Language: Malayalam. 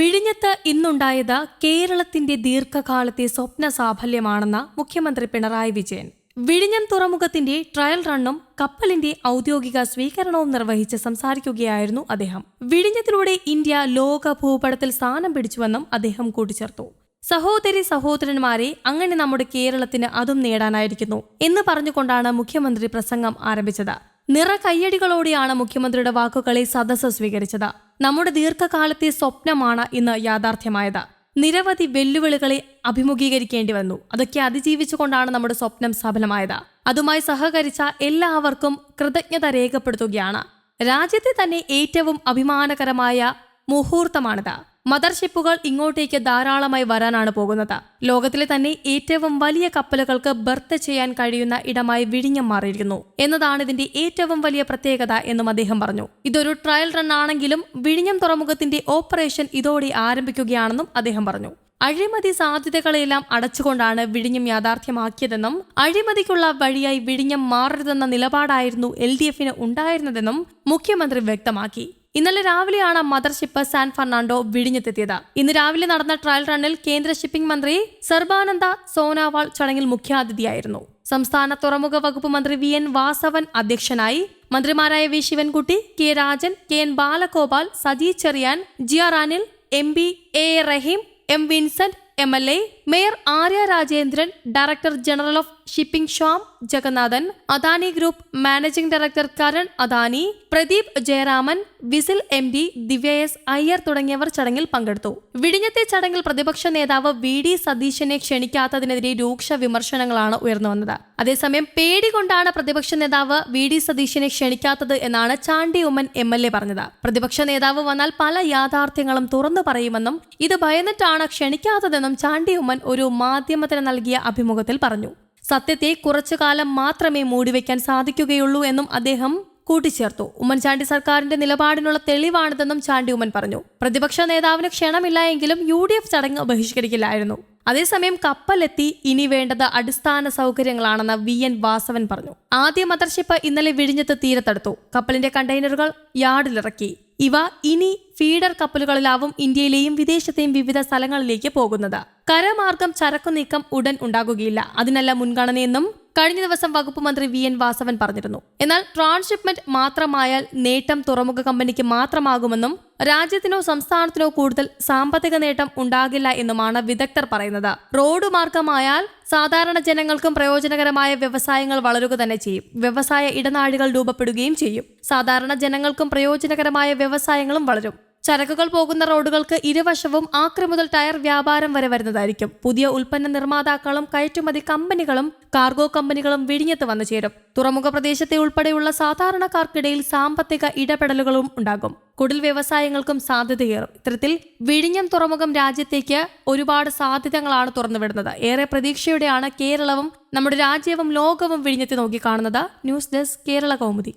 വിഴിഞ്ഞത്ത് ഇന്നുണ്ടായത് കേരളത്തിന്റെ ദീർഘകാലത്തെ സ്വപ്ന സാഫല്യമാണെന്ന് മുഖ്യമന്ത്രി പിണറായി വിജയൻ. വിഴിഞ്ഞം തുറമുഖത്തിന്റെ ട്രയൽ റണ്ണും കപ്പലിന്റെ ഔദ്യോഗിക സ്വീകരണവും നിർവഹിച്ച് സംസാരിക്കുകയായിരുന്നു അദ്ദേഹം. വിഴിഞ്ഞത്തിലൂടെ ഇന്ത്യ ലോക ഭൂപടത്തിൽ സ്ഥാനം പിടിച്ചുവെന്നും അദ്ദേഹം കൂട്ടിച്ചേർത്തു. സഹോദരി സഹോദരന്മാരെ അങ്ങനെ നമ്മുടെ കേരളത്തിന് അതും നേടാനായിരിക്കുന്നു എന്ന് പറഞ്ഞുകൊണ്ടാണ് മുഖ്യമന്ത്രി പ്രസംഗം ആരംഭിച്ചത്. നിറ കയ്യടികളോടെയാണ് മുഖ്യമന്ത്രിയുടെ വാക്കുകളെ സദസ്സ് സ്വീകരിച്ചത്. നമ്മുടെ ദീർഘകാലത്തെ സ്വപ്നമാണ് ഇന്ന് യാഥാർത്ഥ്യമായത്. നിരവധി വെല്ലുവിളികളെ അഭിമുഖീകരിക്കേണ്ടി വന്നു. അതൊക്കെ അതിജീവിച്ചുകൊണ്ടാണ് നമ്മുടെ സ്വപ്നം സഫലമായത്. അതുമായി സഹകരിച്ച എല്ലാവർക്കും കൃതജ്ഞത രേഖപ്പെടുത്തുകയാണ്. രാജ്യത്തെ തന്നെ ഏറ്റവും അഭിമാനകരമായ മുഹൂർത്തമാണിത്. മദർഷിപ്പുകൾ ഇങ്ങോട്ടേക്ക് ധാരാളമായി വരാനാണ് പോകുന്നത്. ലോകത്തിലെ തന്നെ ഏറ്റവും വലിയ കപ്പലുകൾക്ക് ബർത്ത് ചെയ്യാൻ കഴിയുന്ന ഇടമായി വിഴിഞ്ഞം മാറിയിരിക്കുന്നു. എന്നതാണ് ഇതിന്റെ ഏറ്റവും വലിയ പ്രത്യേകത എന്നും അദ്ദേഹം പറഞ്ഞു. ഇതൊരു ട്രയൽ റൺ ആണെങ്കിലും വിഴിഞ്ഞം തുറമുഖത്തിന്റെ ഓപ്പറേഷൻ ഇതോടെ ആരംഭിക്കുകയാണെന്നും അദ്ദേഹം പറഞ്ഞു. അഴിമതി സാധ്യതകളെല്ലാം അടച്ചുകൊണ്ടാണ് വിഴിഞ്ഞം യാഥാർത്ഥ്യമാക്കിയതെന്നും അഴിമതിക്കുള്ള വഴിയായി വിഴിഞ്ഞം മാറരുതെന്ന നിലപാടായിരുന്നു എൽ ഡി എഫിന് ഉണ്ടായിരുന്നതെന്നും മുഖ്യമന്ത്രി വ്യക്തമാക്കി. ഇന്നലെ രാവിലെയാണ് മദർഷിപ്പ് സാൻ ഫെർണാണ്ടോ വിഴിഞ്ഞത്തെത്തിയത്. ഇന്ന് രാവിലെ നടന്ന ട്രയൽ റണ്ണിൽ കേന്ദ്ര ഷിപ്പിംഗ് മന്ത്രി സർബാനന്ദ സോനാവാൾ ചടങ്ങിൽ മുഖ്യാതിഥിയായിരുന്നു. സംസ്ഥാന തുറമുഖ വകുപ്പ് മന്ത്രി വി എൻ വാസവൻ അധ്യക്ഷനായി മന്ത്രിമാരായ V Sivankutty K Rajan K N Balagopal Saji Cherian G R Anil M P A Rahim M Vincent M L A mayor Arya Rajendran director general of shipping Sham Jagannathan Adani group managing director Karan Adani Pradeep Jayaraman VISL M D Divya S Iyer തുടങ്ങിയവർ ചടങ്ങിൽ പങ്കെടുത്തു. വിഴിഞ്ഞത്തെ ചടങ്ങിൽ പ്രതിപക്ഷ നേതാവ് വി ഡി സതീശനെ ക്ഷണിക്കാത്തതിനെതിരെ രൂക്ഷ വിമർശനങ്ങളാണ് ഉയർന്നു വന്നത്. അതേസമയം പേടി കൊണ്ടാണ് പ്രതിപക്ഷ നേതാവ് വി ഡി സതീശനെ ക്ഷണിക്കാത്തത് എന്നാണ് Chandy Oommen M L A പറഞ്ഞത്. പ്രതിപക്ഷ നേതാവ് വന്നാൽ പല യാഥാർത്ഥ്യങ്ങളും തുറന്നു പറയുമെന്നും ഇത് ഭയന്നിട്ടാണ് ക്ഷണിക്കാത്തതെന്നും ചാണ്ടി ഉമ്മൻ ഒരു മാധ്യമത്തിന് നൽകിയ അഭിമുഖത്തിൽ പറഞ്ഞു. സത്യത്തെ കുറച്ചു കാലം മാത്രമേ മൂടിവെക്കാൻ സാധിക്കുകയുള്ളൂ എന്നും അദ്ദേഹം കൂട്ടിച്ചേർത്തു. ഉമ്മൻചാണ്ടി സർക്കാരിന്റെ നിലപാടിനുള്ള തെളിവാണിതെന്നും ചാണ്ടി ഉമ്മൻ പറഞ്ഞു. പ്രതിപക്ഷ നേതാവിന് ക്ഷണമില്ല എങ്കിലും യു ഡി എഫ് ചടങ്ങ് ബഹിഷ്കരിക്കില്ലായിരുന്നു. അതേസമയം കപ്പലെത്തി ഇനി വേണ്ടത് അടിസ്ഥാന സൗകര്യങ്ങളാണെന്ന് വി എൻ വാസവൻ പറഞ്ഞു. ആദ്യ മദർഷിപ്പ് ഇന്നലെ വിഴിഞ്ഞത്ത് തീരത്തെടുത്തു. കപ്പലിന്റെ കണ്ടെയ്നറുകൾ യാർഡിലിറക്കി. ഇവ ഇനി ഫീഡർ കപ്പലുകളിലാവും ഇന്ത്യയിലെയും വിദേശത്തെയും വിവിധ സ്ഥലങ്ങളിലേക്ക് പോകുന്നത്. കരമാർഗം ചരക്കു നീക്കം ഉടൻ ഉണ്ടാകുകയില്ല. അതിനല്ല മുൻഗണനയെന്നും കഴിഞ്ഞ ദിവസം വകുപ്പ് മന്ത്രി വി എൻ വാസവൻ പറഞ്ഞിരുന്നു. എന്നാൽ ട്രാൻസ്ഷിപ്മെന്റ് മാത്രമായാൽ നേട്ടം തുറമുഖ കമ്പനിക്ക് മാത്രമാകുമെന്നും രാജ്യത്തിനോ സംസ്ഥാനത്തിനോ കൂടുതൽ സാമ്പത്തിക നേട്ടം ഉണ്ടാകില്ല എന്നുമാണ് വിദഗ്ധർ പറയുന്നത്. റോഡ് മാർഗമായാൽ സാധാരണ ജനങ്ങൾക്കും പ്രയോജനകരമായ വ്യവസായങ്ങൾ വളരുക തന്നെ ചെയ്യും. വ്യവസായ ഇടനാഴികൾ രൂപപ്പെടുകയും ചെയ്യും. സാധാരണ ജനങ്ങൾക്കും പ്രയോജനകരമായ വ്യവസായങ്ങളും വളരും. ചരക്കുകൾ പോകുന്ന റോഡുകൾക്ക് ഇരുവശവും ആക്രി മുതൽ ടയർ വ്യാപാരം വരെ വരുന്നതായിരിക്കും. പുതിയ ഉൽപ്പന്ന നിർമ്മാതാക്കളും കയറ്റുമതി കമ്പനികളും കാർഗോ കമ്പനികളും വിഴിഞ്ഞത്ത് വന്നു ചേരും. തുറമുഖ പ്രദേശത്തെ ഉൾപ്പെടെയുള്ള സാധാരണക്കാർക്കിടയിൽ സാമ്പത്തിക ഇടപെടലുകളും ഉണ്ടാകും. കുടിൽ വ്യവസായങ്ങൾക്കും സാധ്യതയേറും. ഇത്തരത്തിൽ വിഴിഞ്ഞം തുറമുഖം രാജ്യത്തേക്ക് ഒരുപാട് സാധ്യതകളാണ് തുറന്നുവിടുന്നത്. ഏറെ പ്രതീക്ഷയോടെയാണ് കേരളവും നമ്മുടെ രാജ്യവും ലോകവും വിഴിഞ്ഞത്തെ നോക്കിക്കാണുന്നത്. News desk Kerala Kaumudi.